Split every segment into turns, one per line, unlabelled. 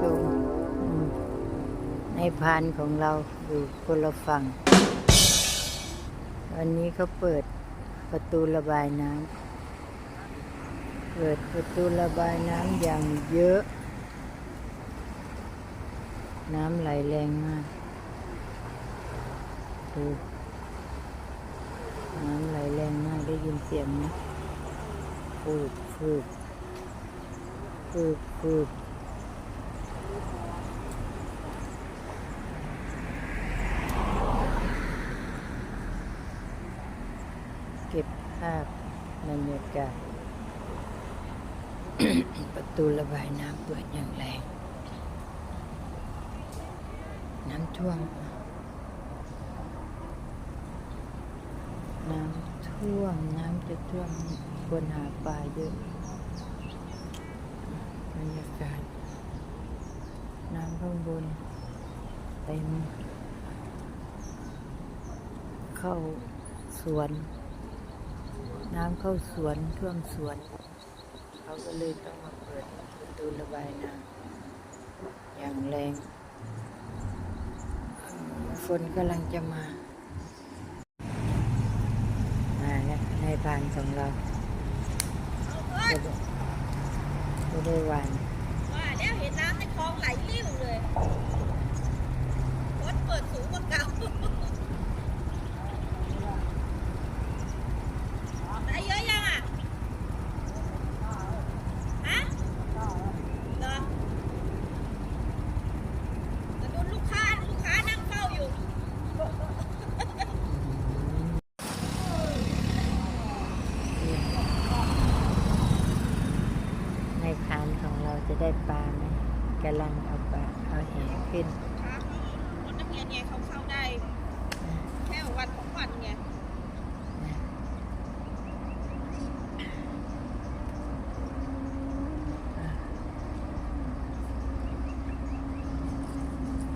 ชมในพานของเราอยู่คนละฝั่ง วันนี้เขาเปิดประตูระบายน้ำ เปิดประตูระบายน้ำอย่างเยอะ น้ำไหลแรงมากดูน้ำไหลแรงมากได้ยินเสียงไหมฟืบฟืบฟืบฟืบ เก็บภาพบรรยากาศประตูระบายน้ำเปิดอย่างแรง น้ำท่วม น้ำท่วม น้ำจะท่วมคนหาปลาเยอะบรรยากาศ ข้างบนเต็มเข้าสวน น้ำเข้าสวนท่วมสวน เขาก็เลยต้องมาเปิดประตูระบายน้ำอย่างแรง ฝนกำลังจะมา มาแล้วในพานของเราจะได้จะได้หวาน
องไหลริ่วเลยรถเปิดสูงกว่าเก่าได้เยอะยังอะ ฮะเหรอแต่ดูลูกค้า ลูกค้านั่งเฝ้าอยู่
ในพานของเราจะได้ปลาไหม กำลังเอาปลาเอาแหขึ้น
ครับคนนักเรียนไงเขาเข้าได้ แค่วันของวันไง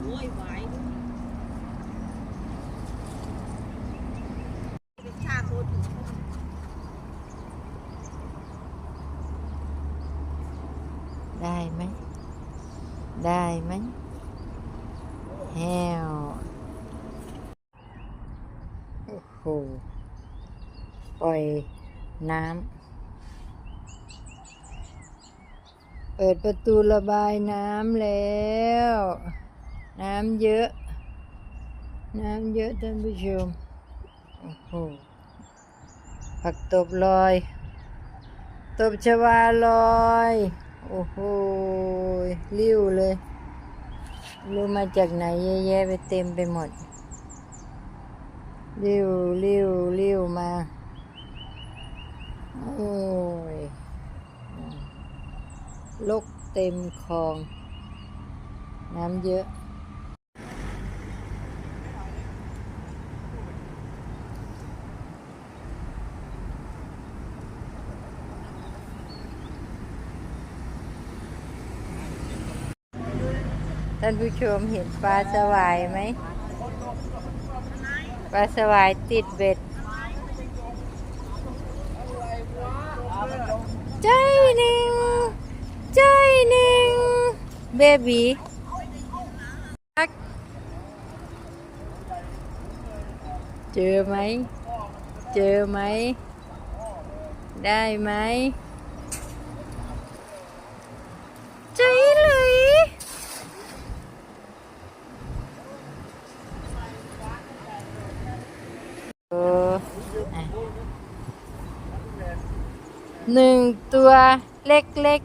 โว้ยไหวายเป็นชาโคตร
ได้ไหม ได้ไหมแฮวโอ้โห ปล่อยน้ำ เปิดประตูระบายน้ำแล้ว น้ำเยอะ น้ำเยอะท่านผู้ชม โอ้โห ผักตบลอย ตบชวาลอย โอ้โหริ้วเลยรู้มาจากไหนเยอะแยะไปเต็มไปหมดริ้วริ้วริ้วมา โอ้ยลกเต็มคลอง น้ำเยอะ ท่านผู้ชมเห็นปลาสวายไหมปลาสวายติดเบ็ดใจหนึ่งใจหนึ่งเบบีเจอไหม เจอไหม ได้ไหม ใจเลย โอ้อะ หนึ่งตัวเล็ก